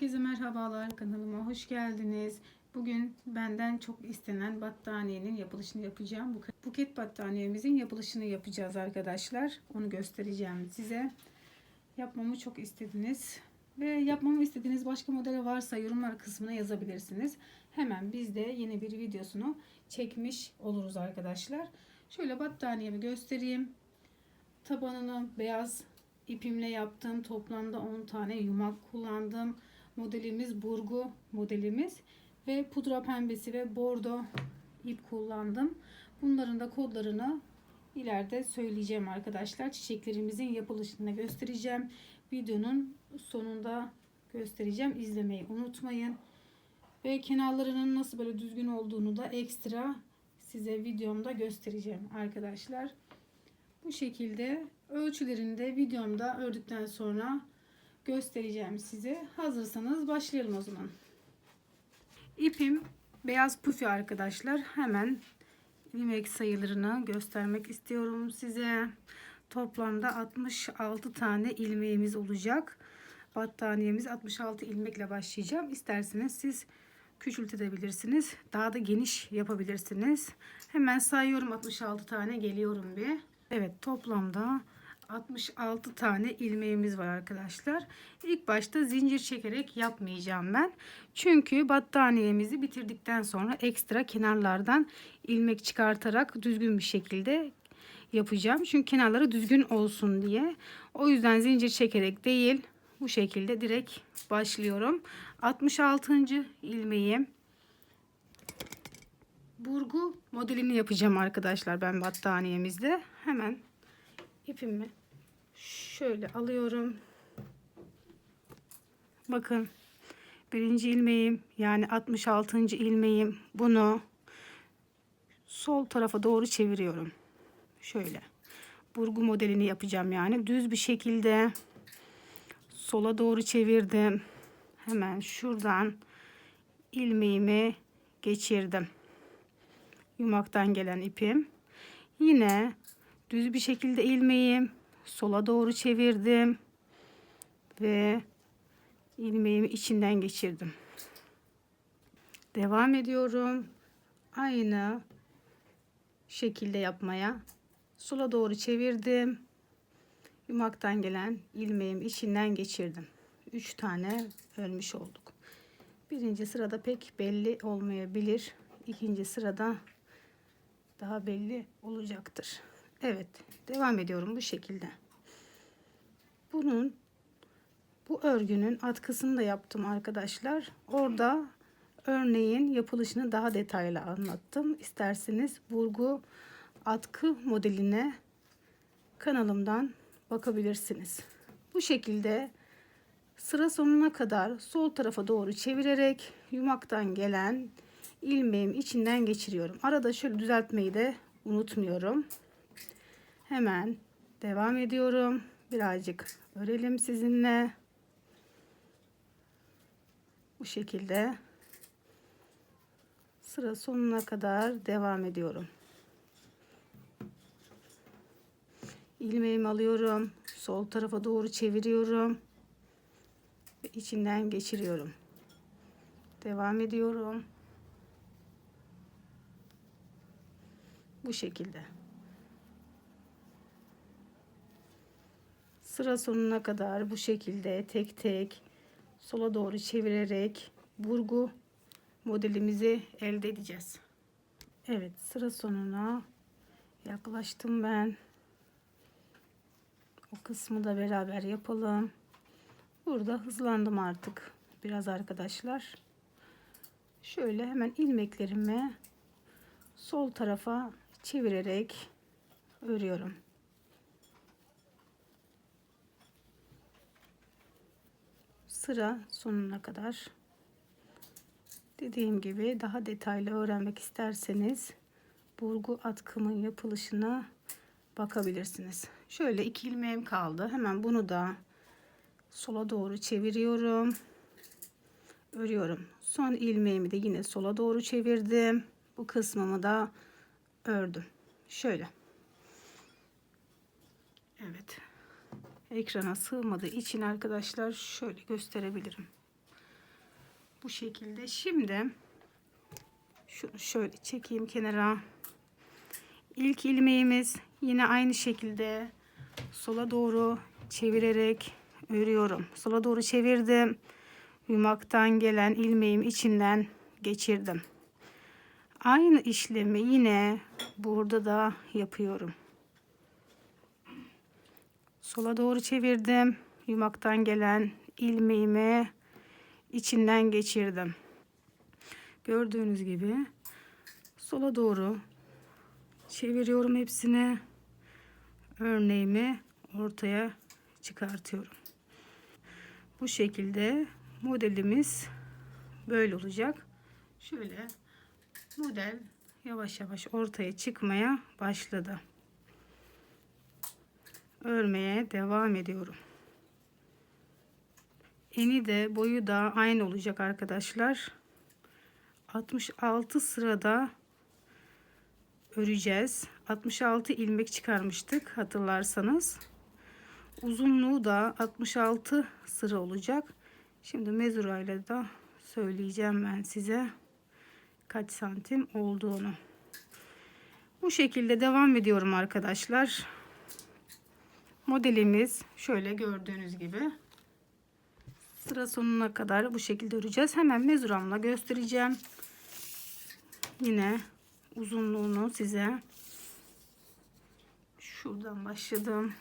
Herkese merhabalar kanalıma hoş geldiniz. Bugün benden çok istenen battaniyenin yapılışını yapacağım. Bu Buket battaniyemizin yapılışını yapacağız arkadaşlar. Onu göstereceğim size. Yapmamı çok istediniz. Ve yapmamı istediğiniz başka modeli varsa yorumlar kısmına yazabilirsiniz. Hemen biz de yeni bir videosunu çekmiş oluruz arkadaşlar. Şöyle battaniyemi göstereyim. Tabanını beyaz ipimle yaptım. Toplamda 10 tane yumak kullandım. Modelimiz burgu modelimiz ve pudra pembesi ve bordo ip kullandım. Bunların da kodlarını ileride söyleyeceğim arkadaşlar. Çiçeklerimizin yapılışını göstereceğim. Videonun sonunda göstereceğim. İzlemeyi unutmayın. Ve kenarlarının nasıl böyle düzgün olduğunu da ekstra size videomda göstereceğim arkadaşlar. Bu şekilde ölçülerini de videomda ördükten sonra göstereceğim size. Hazırsanız başlayalım o zaman. İpim beyaz pufi arkadaşlar. Hemen ilmek sayılarını göstermek istiyorum size. Toplamda 66 tane ilmeğimiz olacak. Battaniyemiz 66 ilmekle başlayacağım. İsterseniz siz küçültebilirsiniz. Daha da geniş yapabilirsiniz. Hemen sayıyorum 66 tane geliyorum bir. Evet toplamda 66 tane ilmeğimiz var arkadaşlar. İlk başta zincir çekerek yapmayacağım ben. Çünkü battaniyemizi bitirdikten sonra ekstra kenarlardan ilmek çıkartarak düzgün bir şekilde yapacağım. Çünkü kenarları düzgün olsun diye. O yüzden zincir çekerek değil bu şekilde direkt başlıyorum. 66. ilmeğim burgu modelini yapacağım arkadaşlar ben battaniyemizde. Hemen ipimi şöyle alıyorum. Bakın birinci ilmeğim yani 66. ilmeğim bunu sol tarafa doğru çeviriyorum. Şöyle burgu modelini yapacağım yani düz bir şekilde sola doğru çevirdim. Hemen şuradan ilmeğimi geçirdim yumaktan gelen ipim. Yine düz bir şekilde ilmeğim sola doğru çevirdim ve ilmeğimi içinden geçirdim. Devam ediyorum. Aynı şekilde yapmaya. Sola doğru çevirdim. Yumaktan gelen ilmeğimi içinden geçirdim. 3 tane örmüş olduk. Birinci sırada pek belli olmayabilir. İkinci sırada daha belli olacaktır. Evet devam ediyorum bu şekilde. Bunun bu örgünün atkısını da yaptım arkadaşlar. Orada örneğin yapılışını daha detaylı anlattım. İsterseniz burgu atkı modeline kanalımdan bakabilirsiniz. Bu şekilde sıra sonuna kadar sol tarafa doğru çevirerek yumaktan gelen ilmeğimi içinden geçiriyorum. Arada şöyle düzeltmeyi de unutmuyorum. Hemen devam ediyorum. Birazcık örelim sizinle. Bu şekilde sıra sonuna kadar devam ediyorum. ilmeğimi alıyorum. Sol tarafa doğru çeviriyorum. Ve içinden geçiriyorum. Devam ediyorum. Bu şekilde. Sıra sonuna kadar bu şekilde tek tek sola doğru çevirerek burgu modelimizi elde edeceğiz. Evet sıra sonuna yaklaştım ben. O kısmı da beraber yapalım. Burada hızlandım artık biraz arkadaşlar. Şöyle hemen ilmeklerimi sol tarafa çevirerek örüyorum. Sıra sonuna kadar dediğim gibi daha detaylı öğrenmek isterseniz burgu atkımın yapılışına bakabilirsiniz. Şöyle iki ilmeğim kaldı. Hemen bunu da sola doğru çeviriyorum. Örüyorum. Son ilmeğimi de yine sola doğru çevirdim. Bu kısmımı da ördüm. Şöyle. Evet. Ekrana sığmadığı için arkadaşlar şöyle gösterebilirim. Bu şekilde. Şimdi şunu şöyle çekeyim kenara. İlk ilmeğimiz yine aynı şekilde sola doğru çevirerek örüyorum. Sola doğru çevirdim. Yumaktan gelen ilmeğim içinden geçirdim. Aynı işlemi yine burada da yapıyorum. Sola doğru çevirdim. Yumaktan gelen ilmeğimi içinden geçirdim. Gördüğünüz gibi sola doğru çeviriyorum hepsini. Örneğimi ortaya çıkartıyorum. Bu şekilde modelimiz böyle olacak. Şöyle model yavaş yavaş ortaya çıkmaya başladı. Örmeye devam ediyorum. Eni de boyu da aynı olacak arkadaşlar. 66 sırada öreceğiz. 66 ilmek çıkarmıştık hatırlarsanız. Uzunluğu da 66 sıra olacak. Şimdi mezurayla da söyleyeceğim ben size kaç santim olduğunu. Bu şekilde devam ediyorum arkadaşlar. Modelimiz şöyle gördüğünüz gibi. Sıra sonuna kadar bu şekilde öreceğiz. Hemen mezuramla göstereceğim. Yine uzunluğunu size şuradan başladım.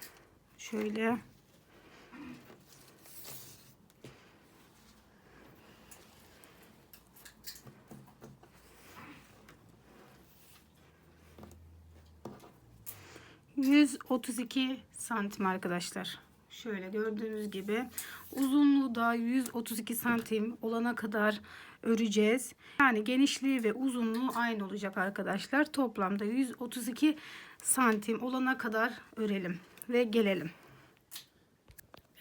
Şöyle ...132 santim arkadaşlar. Şöyle gördüğünüz gibi uzunluğu da 132 santim olana kadar öreceğiz. Yani genişliği ve uzunluğu aynı olacak arkadaşlar. Toplamda 132 santim olana kadar örelim ve gelelim.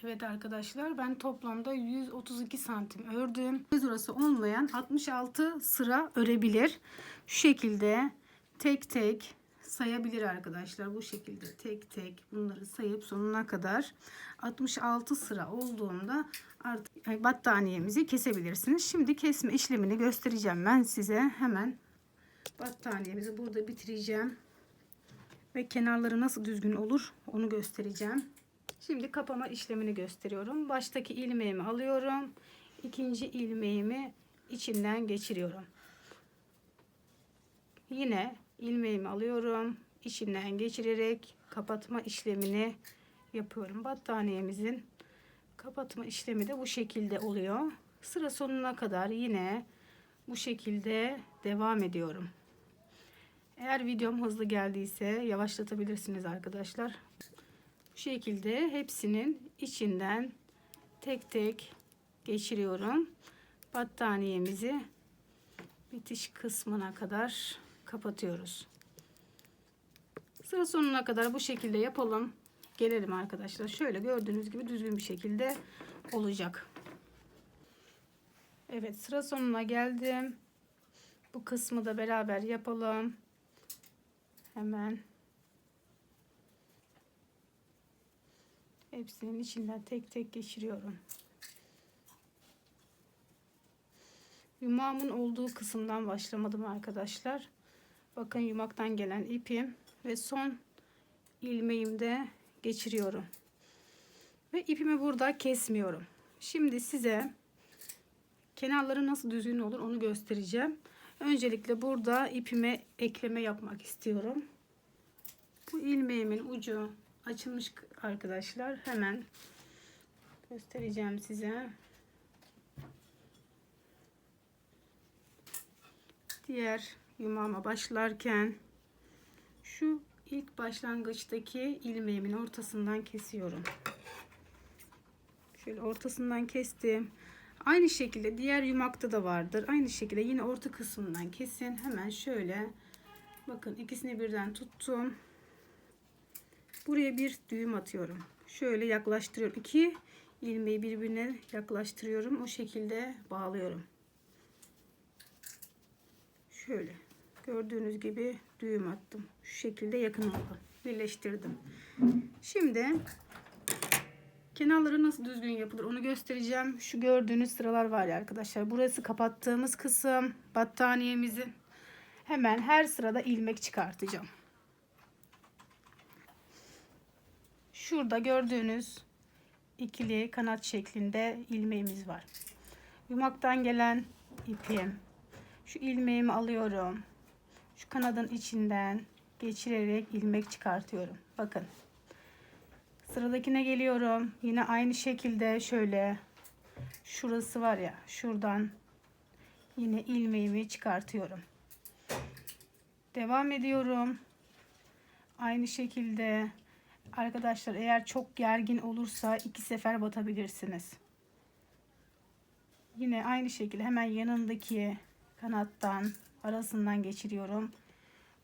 Evet arkadaşlar ben toplamda 132 santim ördüm. Mezurası olmayan 66 sıra örebilir. Şu şekilde tek tek sayabilir arkadaşlar. Bu şekilde tek tek bunları sayıp sonuna kadar 66 sıra olduğunda artık battaniyemizi kesebilirsiniz. Şimdi kesme işlemini göstereceğim ben size. Hemen battaniyemizi burada bitireceğim. Ve kenarları nasıl düzgün olur onu göstereceğim. Şimdi kapama işlemini gösteriyorum. Baştaki ilmeğimi alıyorum. ikinci ilmeğimi içinden geçiriyorum. Yine ilmeğimi alıyorum. içinden geçirerek kapatma işlemini yapıyorum. Battaniyemizin kapatma işlemi de bu şekilde oluyor. Sıra sonuna kadar yine bu şekilde devam ediyorum. Eğer videom hızlı geldiyse yavaşlatabilirsiniz arkadaşlar. Bu şekilde hepsinin içinden tek tek geçiriyorum. Battaniyemizi bitiş kısmına kadar kapatıyoruz. Sıra sonuna kadar bu şekilde yapalım. Gelelim arkadaşlar. Şöyle gördüğünüz gibi düzgün bir şekilde olacak. Evet sıra sonuna geldim. Bu kısmı da beraber yapalım. Hemen hepsinin içinden tek tek geçiriyorum. Yumağımın olduğu kısımdan başlamadım arkadaşlar. Bakın yumaktan gelen ipim ve son ilmeğimde geçiriyorum. Ve ipimi burada kesmiyorum. Şimdi size kenarları nasıl düzgün olur onu göstereceğim. Öncelikle burada ipime ekleme yapmak istiyorum. Bu ilmeğimin ucu açılmış arkadaşlar. Hemen göstereceğim size. Diğer yumağıma başlarken şu ilk başlangıçtaki ilmeğimin ortasından kesiyorum. Şöyle ortasından kestim. Aynı şekilde diğer yumakta da vardır. Aynı şekilde yine orta kısmından kesin. Hemen şöyle bakın ikisini birden tuttum. Buraya bir düğüm atıyorum. Şöyle yaklaştırıyorum. İki ilmeği birbirine yaklaştırıyorum. O şekilde bağlıyorum. Şöyle gördüğünüz gibi düğüm attım. Şu şekilde yakın oldu. Birleştirdim. Şimdi Kenarları nasıl düzgün yapılır onu göstereceğim. Şu gördüğünüz sıralar var ya arkadaşlar. Burası kapattığımız kısım. Battaniyemizi hemen her sırada ilmek çıkartacağım. Şurada gördüğünüz ikili kanat şeklinde ilmeğimiz var. Yumaktan gelen ipim. Şu ilmeğimi alıyorum. Şu kanadın içinden geçirerek ilmek çıkartıyorum. Bakın. Sıradakine geliyorum. Yine aynı şekilde şöyle şurası var ya şuradan yine ilmeğimi çıkartıyorum. Devam ediyorum. Aynı şekilde arkadaşlar eğer çok gergin olursa iki sefer batabilirsiniz. Yine aynı şekilde hemen yanındaki kanattan arasından geçiriyorum.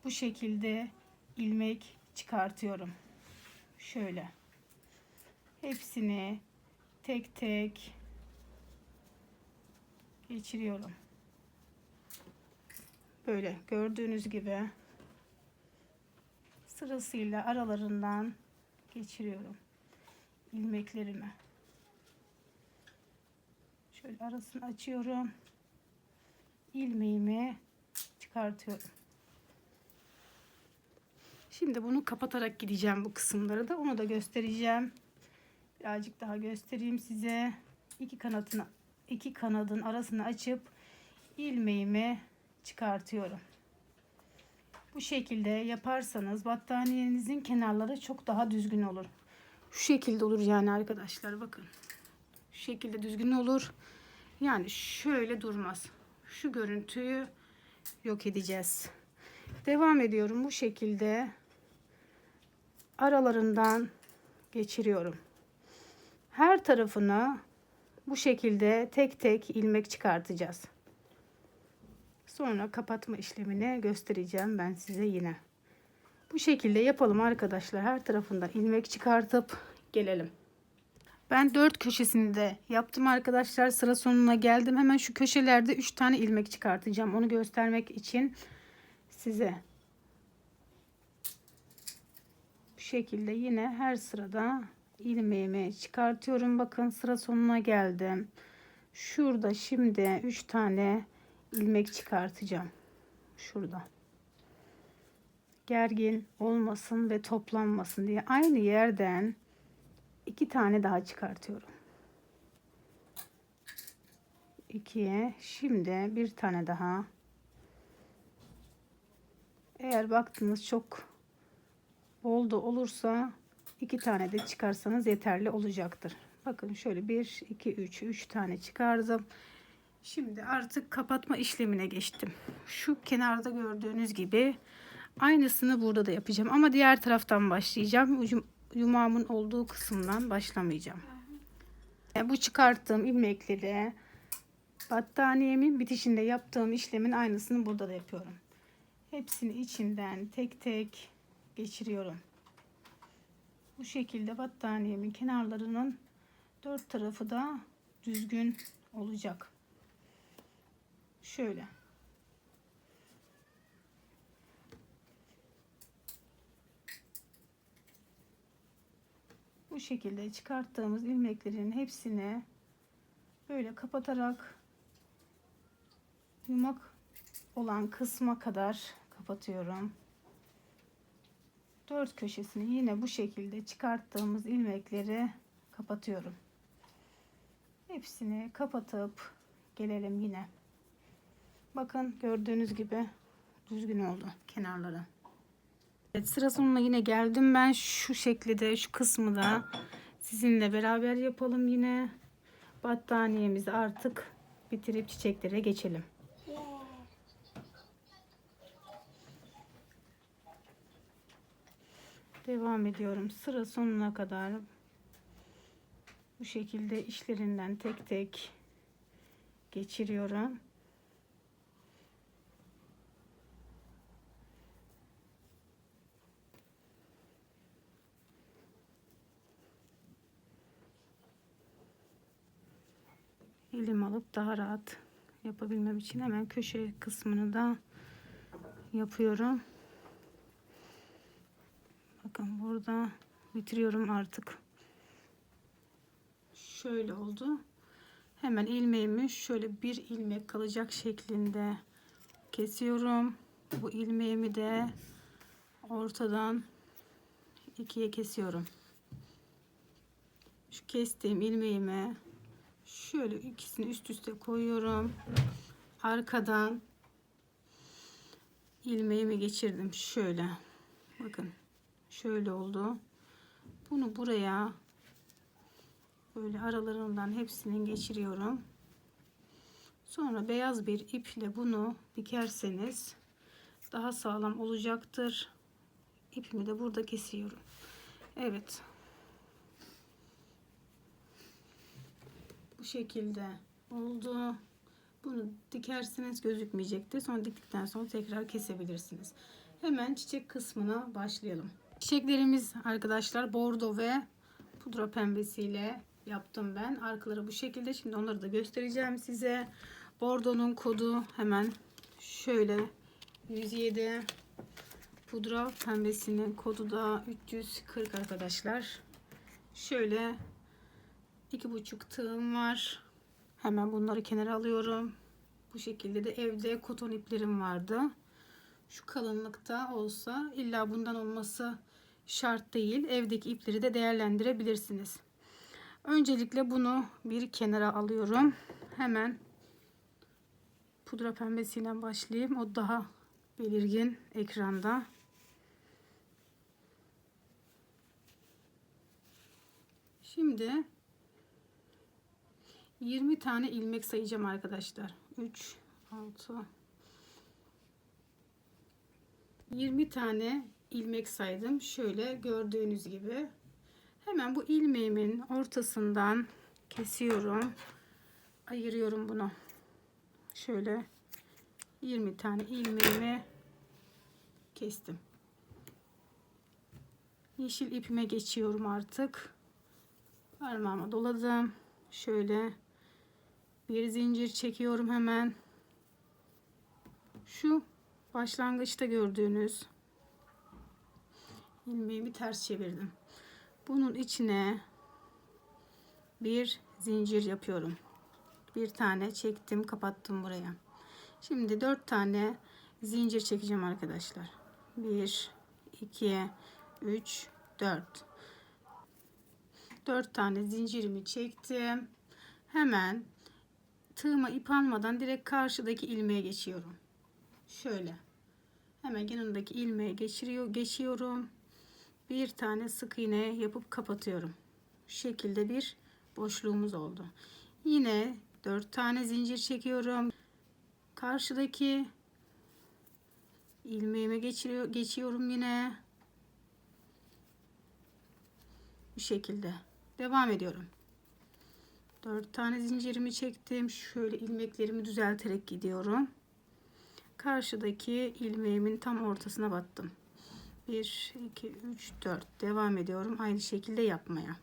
Bu şekilde ilmek çıkartıyorum. Şöyle. Hepsini tek tek geçiriyorum. Böyle gördüğünüz gibi sırasıyla aralarından geçiriyorum ilmeklerimi. Şöyle arasını açıyorum. ilmeğimi çıkartıyorum. Şimdi bunu kapatarak gideceğim bu kısımları da. Onu da göstereceğim. Birazcık daha göstereyim size. İki kanatını iki kanadın arasını açıp ilmeğimi çıkartıyorum. Bu şekilde yaparsanız battaniyenizin kenarları çok daha düzgün olur. Şu şekilde olur yani arkadaşlar bakın. Şu şekilde düzgün olur. Yani şöyle durmaz. Şu görüntüyü yok edeceğiz. Devam ediyorum bu şekilde aralarından geçiriyorum. Her tarafına bu şekilde tek tek ilmek çıkartacağız. Sonra kapatma işlemini göstereceğim ben size yine. Bu şekilde yapalım arkadaşlar. Her tarafından ilmek çıkartıp gelelim. Ben dört köşesini de yaptım arkadaşlar. Sıra sonuna geldim. Hemen şu köşelerde 3 tane ilmek çıkartacağım. Onu göstermek için size. Bu şekilde yine her sırada ilmeğimi çıkartıyorum. Bakın sıra sonuna geldim. Şurada şimdi 3 tane ilmek çıkartacağım. Şurada. Gergin olmasın ve toplanmasın diye aynı yerden iki tane daha çıkartıyorum. İkiye şimdi bir tane daha. Eğer baktınız çok bol da olursa iki tane de çıkarsanız yeterli olacaktır. Bakın şöyle 1 2 3 3 tane çıkardım. Şimdi artık kapatma işlemine geçtim. Şu kenarda gördüğünüz gibi aynısını burada da yapacağım ama diğer taraftan başlayacağım. Ucum, yumağımın olduğu kısımdan başlamayacağım. Bu çıkarttığım ilmekleri battaniyemin bitişinde yaptığım işlemin aynısını burada da yapıyorum. Hepsini içinden tek tek geçiriyorum. Bu şekilde battaniyemin kenarlarının dört tarafı da düzgün olacak. Şöyle. Bu şekilde çıkarttığımız ilmeklerin hepsini böyle kapatarak yumak olan kısma kadar kapatıyorum. Dört köşesini yine bu şekilde çıkarttığımız ilmekleri kapatıyorum. Hepsini kapatıp gelelim yine. Bakın gördüğünüz gibi düzgün oldu kenarları. Evet, sıra sonuna yine geldim. Ben şu şekilde şu kısmı da sizinle beraber yapalım yine. Battaniyemizi artık bitirip çiçeklere geçelim. Devam ediyorum. Sıra sonuna kadar bu şekilde işlerinden tek tek geçiriyorum. Elim alıp daha rahat yapabilmem için hemen köşe kısmını da yapıyorum. Bakın burada bitiriyorum artık. şöyle oldu. Hemen ilmeğimi şöyle bir ilmek kalacak şeklinde kesiyorum. Bu ilmeğimi de ortadan ikiye kesiyorum. Şu kestiğim ilmeğimi şöyle ikisini üst üste koyuyorum. Arkadan ilmeğimi geçirdim şöyle. Bakın şöyle oldu. Bunu buraya böyle aralarından hepsinin geçiriyorum. Sonra beyaz bir iple bunu dikerseniz daha sağlam olacaktır. İpimi de burada kesiyorum. Evet. Bu şekilde oldu. Bunu dikerseniz gözükmeyecektir. Sonra diktikten sonra tekrar kesebilirsiniz. Hemen çiçek kısmına başlayalım. Çiçeklerimiz arkadaşlar bordo ve pudra pembesiyle yaptım ben. Arkaları bu şekilde. Şimdi onları da göstereceğim size. Bordonun kodu hemen şöyle 107 pudra pembesinin kodu da 340 arkadaşlar. Şöyle iki buçuk tığım var. Hemen bunları kenara alıyorum. Bu şekilde de evde koton iplerim vardı. Şu kalınlıkta olsa illa bundan olması şart değil. Evdeki ipleri de değerlendirebilirsiniz. Öncelikle bunu bir kenara alıyorum. Hemen pudra pembesiyle başlayayım. O daha belirgin ekranda. Şimdi 20 tane ilmek sayacağım arkadaşlar. 3 6 20 tane ilmek saydım. Şöyle gördüğünüz gibi. Hemen bu ilmeğimin ortasından kesiyorum. Ayırıyorum bunu. Şöyle 20 tane ilmeğimi kestim. Yeşil ipime geçiyorum artık. Parmağıma doladım. Şöyle bir zincir çekiyorum hemen. Şu başlangıçta gördüğünüz ilmeğimi ters çevirdim. Bunun içine bir zincir yapıyorum. Bir tane çektim, kapattım buraya. Şimdi dört tane zincir çekeceğim arkadaşlar. 1 2 3 4 4 tane zincirimi çektim. Hemen tığıma ip almadan direkt karşıdaki ilmeğe geçiyorum. Şöyle. Hemen yanındaki ilmeğe geçiriyor, geçiyorum. Bir tane sık iğne yapıp kapatıyorum. Şu şekilde bir boşluğumuz oldu. Yine 4 tane zincir çekiyorum. Karşıdaki ilmeğime geçiriyor, geçiyorum yine. Bu şekilde. Devam ediyorum. 4 tane zincirimi çektim. Şöyle ilmeklerimi düzelterek gidiyorum. Karşıdaki ilmeğimin tam ortasına battım. 1 2 3 4 devam ediyorum aynı şekilde yapmaya.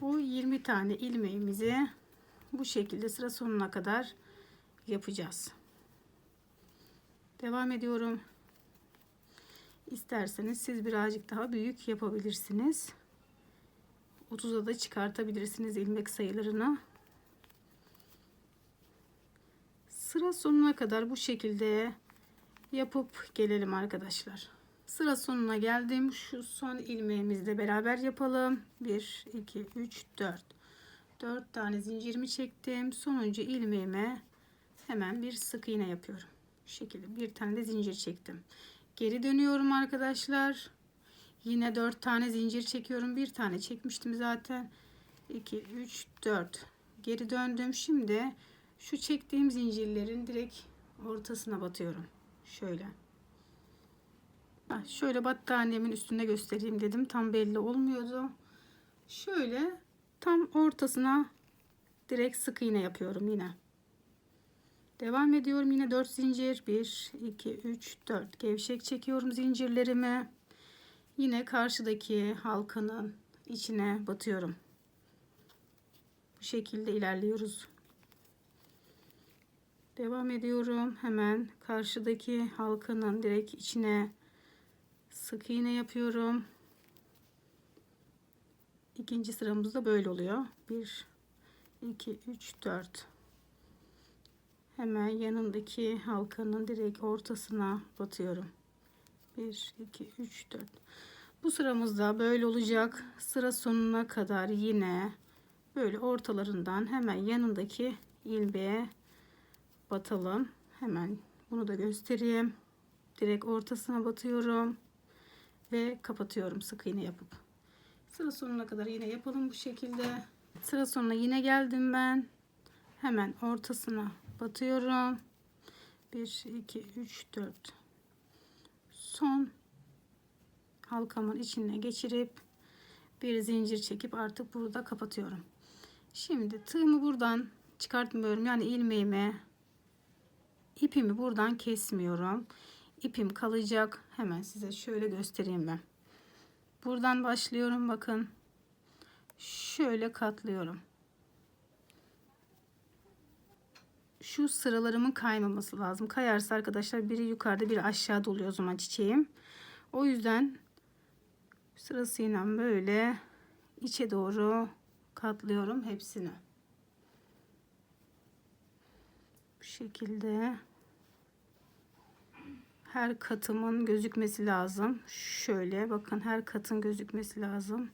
Bu 20 tane ilmeğimizi bu şekilde sıra sonuna kadar yapacağız. Devam ediyorum. İsterseniz siz birazcık daha büyük yapabilirsiniz. 30'a da çıkartabilirsiniz ilmek sayılarını. Sıra sonuna kadar bu şekilde yapıp gelelim arkadaşlar. Sıra sonuna geldim. Şu son ilmeğimizle beraber yapalım. 1 2 3 4 4 tane zincirimi çektim. Sonuncu ilmeğime hemen bir sık iğne yapıyorum. Şu şekilde bir tane de zincir çektim. Geri dönüyorum arkadaşlar. Yine 4 tane zincir çekiyorum. Bir tane çekmiştim zaten. 2 3 4 geri döndüm. Şimdi şu çektiğim zincirlerin direkt ortasına batıyorum. Şöyle. Şöyle battaniyemin üstünde göstereyim dedim. Tam belli olmuyordu. Şöyle tam ortasına direkt sık iğne yapıyorum yine. Devam ediyorum yine 4 zincir 1 2 3 4 gevşek çekiyorum zincirlerimi yine karşıdaki halkanın içine batıyorum. Bu şekilde ilerliyoruz. Devam ediyorum. Hemen karşıdaki halkanın direkt içine sık iğne yapıyorum. İkinci sıramızda böyle oluyor. 1 2 3 4 Hemen yanındaki halkanın direkt ortasına batıyorum. 1 2 3 4 Bu sıramızda böyle olacak. Sıra sonuna kadar yine böyle ortalarından hemen yanındaki ilmeğe batalım. Hemen bunu da göstereyim. Direkt ortasına batıyorum ve kapatıyorum sık iğne yapıp. Sıra sonuna kadar yine yapalım bu şekilde. Sıra sonuna yine geldim ben. Hemen ortasına batıyorum. 1 2 3 4 son halkamın içine geçirip bir zincir çekip artık burada kapatıyorum. Şimdi tığımı buradan çıkartmıyorum. Yani ilmeğimi ipimi buradan kesmiyorum. İpim kalacak. Hemen size şöyle göstereyim ben. Buradan başlıyorum bakın. Şöyle katlıyorum. Şu sıralarımın kaymaması lazım. Kayarsa arkadaşlar biri yukarıda biri aşağıda oluyor o zaman çiçeğim. O yüzden sırasıyla böyle içe doğru katlıyorum hepsini. Bu şekilde her katımın gözükmesi lazım. Şöyle bakın her katın gözükmesi lazım.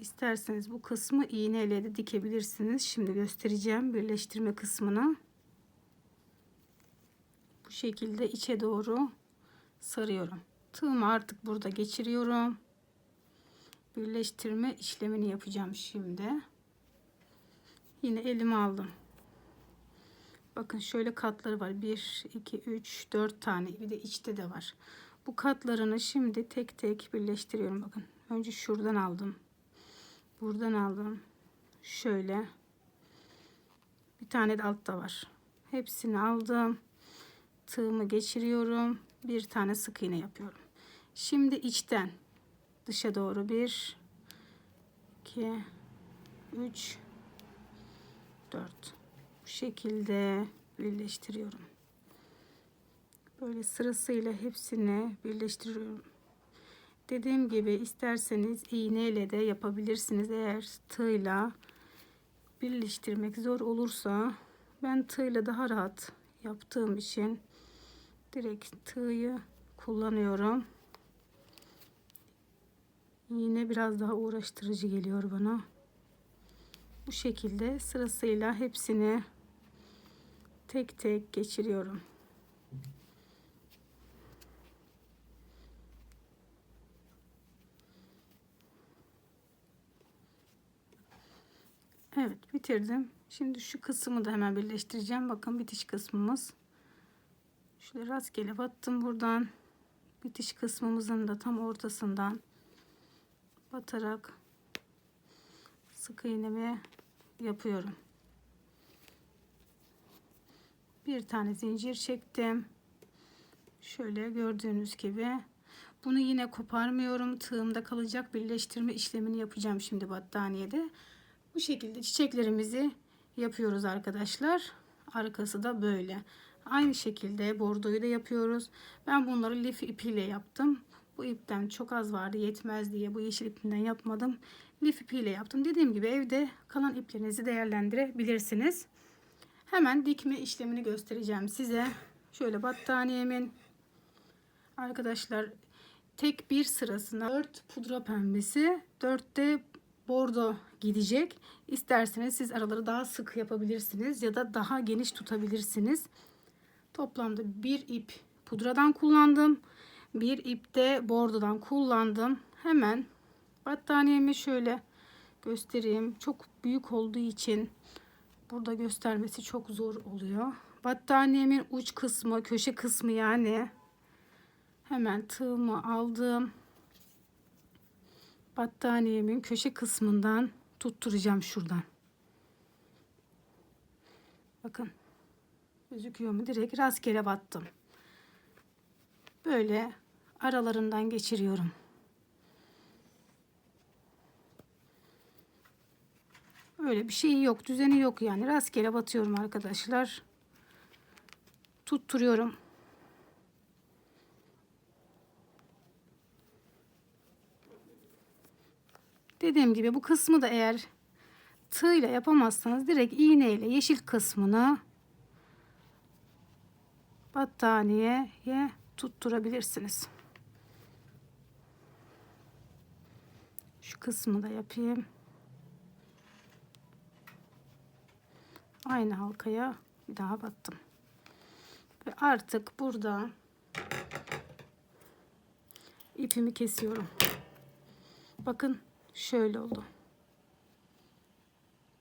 İsterseniz bu kısmı iğneyle de dikebilirsiniz. Şimdi göstereceğim birleştirme kısmını. Bu şekilde içe doğru sarıyorum. Tığımı artık burada geçiriyorum. Birleştirme işlemini yapacağım şimdi. Yine elime aldım. Bakın şöyle katları var. 1, 2, 3, 4 tane. Bir de içte de var. Bu katlarını şimdi tek tek birleştiriyorum. Bakın önce şuradan aldım. Buradan aldım. Şöyle. Bir tane de altta var. Hepsini aldım. Tığımı geçiriyorum. Bir tane sık iğne yapıyorum. Şimdi içten dışa doğru 1 2 3 4 bu şekilde birleştiriyorum. Böyle sırasıyla hepsini birleştiriyorum. Dediğim gibi isterseniz iğneyle de yapabilirsiniz. Eğer tığla birleştirmek zor olursa ben tığla daha rahat yaptığım için direkt tığı kullanıyorum. Yine biraz daha uğraştırıcı geliyor bana. Bu şekilde sırasıyla hepsini tek tek geçiriyorum. Evet bitirdim. Şimdi şu kısmı da hemen birleştireceğim. Bakın bitiş kısmımız. Şöyle rastgele battım buradan. Bitiş kısmımızın da tam ortasından batarak sık iğnemi yapıyorum. Bir tane zincir çektim. Şöyle gördüğünüz gibi. Bunu yine koparmıyorum. Tığımda kalacak birleştirme işlemini yapacağım şimdi battaniyede. Bu şekilde çiçeklerimizi yapıyoruz arkadaşlar. Arkası da böyle. Aynı şekilde bordoyu da yapıyoruz. Ben bunları lif ipiyle yaptım. Bu ipten çok az vardı yetmez diye bu yeşil ipinden yapmadım. Lif ipiyle yaptım. Dediğim gibi evde kalan iplerinizi değerlendirebilirsiniz. Hemen dikme işlemini göstereceğim size. Şöyle battaniyemin arkadaşlar tek bir sırasına 4 pudra pembesi 4 de bordo gidecek. İsterseniz siz araları daha sık yapabilirsiniz ya da daha geniş tutabilirsiniz. Toplamda bir ip pudradan kullandım. Bir ip de bordodan kullandım. Hemen battaniyemi şöyle göstereyim. Çok büyük olduğu için burada göstermesi çok zor oluyor. Battaniyemin uç kısmı, köşe kısmı yani. Hemen tığımı aldım. Battaniyemin köşe kısmından tutturacağım şuradan. Bakın. Gözüküyor mu? Direkt rastgele battım. Böyle aralarından geçiriyorum. Öyle bir şey yok. Düzeni yok yani. Rastgele batıyorum arkadaşlar. Tutturuyorum. Dediğim gibi bu kısmı da eğer tığ ile yapamazsanız direkt iğne ile yeşil kısmını battaniyeye tutturabilirsiniz. Şu kısmı da yapayım. Aynı halkaya bir daha battım. Ve artık burada ipimi kesiyorum. Bakın şöyle oldu.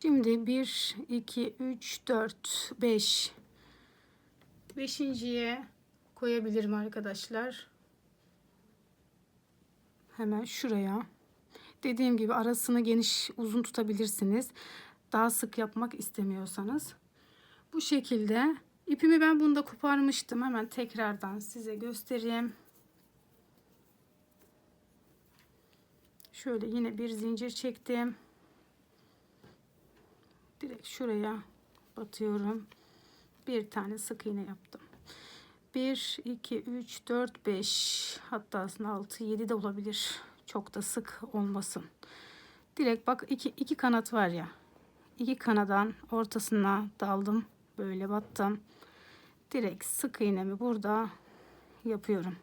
Şimdi 1, 2, 3, 4, 5. Beşinciye koyabilirim arkadaşlar. Hemen şuraya. Dediğim gibi arasını geniş uzun tutabilirsiniz. Daha sık yapmak istemiyorsanız. Bu şekilde ipimi ben bunda koparmıştım. Hemen tekrardan size göstereyim. Şöyle yine bir zincir çektim. Direkt şuraya batıyorum. Bir tane sık iğne yaptım. 1, 2, 3, 4, 5 hatta aslında 6, 7 de olabilir. Çok da sık olmasın. Direkt bak iki, iki kanat var ya. iki kanadan ortasına daldım. Böyle battım. Direkt sık iğnemi burada yapıyorum.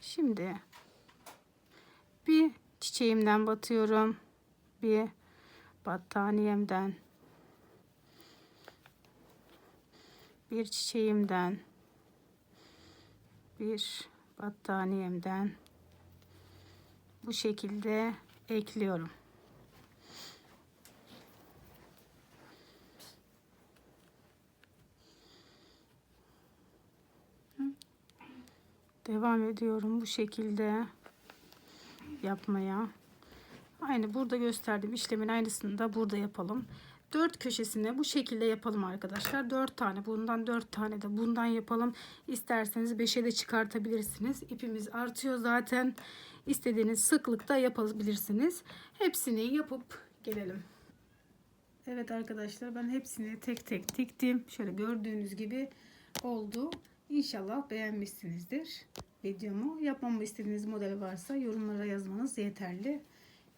Şimdi bir çiçeğimden batıyorum. Bir battaniyemden bir çiçeğimden bir battaniyemden bu şekilde ekliyorum. Devam ediyorum bu şekilde yapmaya. Aynı burada gösterdiğim işlemin aynısını da burada yapalım. Dört köşesine bu şekilde yapalım arkadaşlar. Dört tane bundan dört tane de bundan yapalım. İsterseniz beşe de çıkartabilirsiniz. İpimiz artıyor zaten. İstediğiniz sıklıkta yapabilirsiniz. Hepsini yapıp gelelim. Evet arkadaşlar ben hepsini tek tek diktim. Şöyle gördüğünüz gibi oldu. İnşallah beğenmişsinizdir videomu. Yapmamı istediğiniz model varsa yorumlara yazmanız yeterli.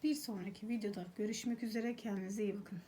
Bir sonraki videoda görüşmek üzere. Kendinize iyi bakın.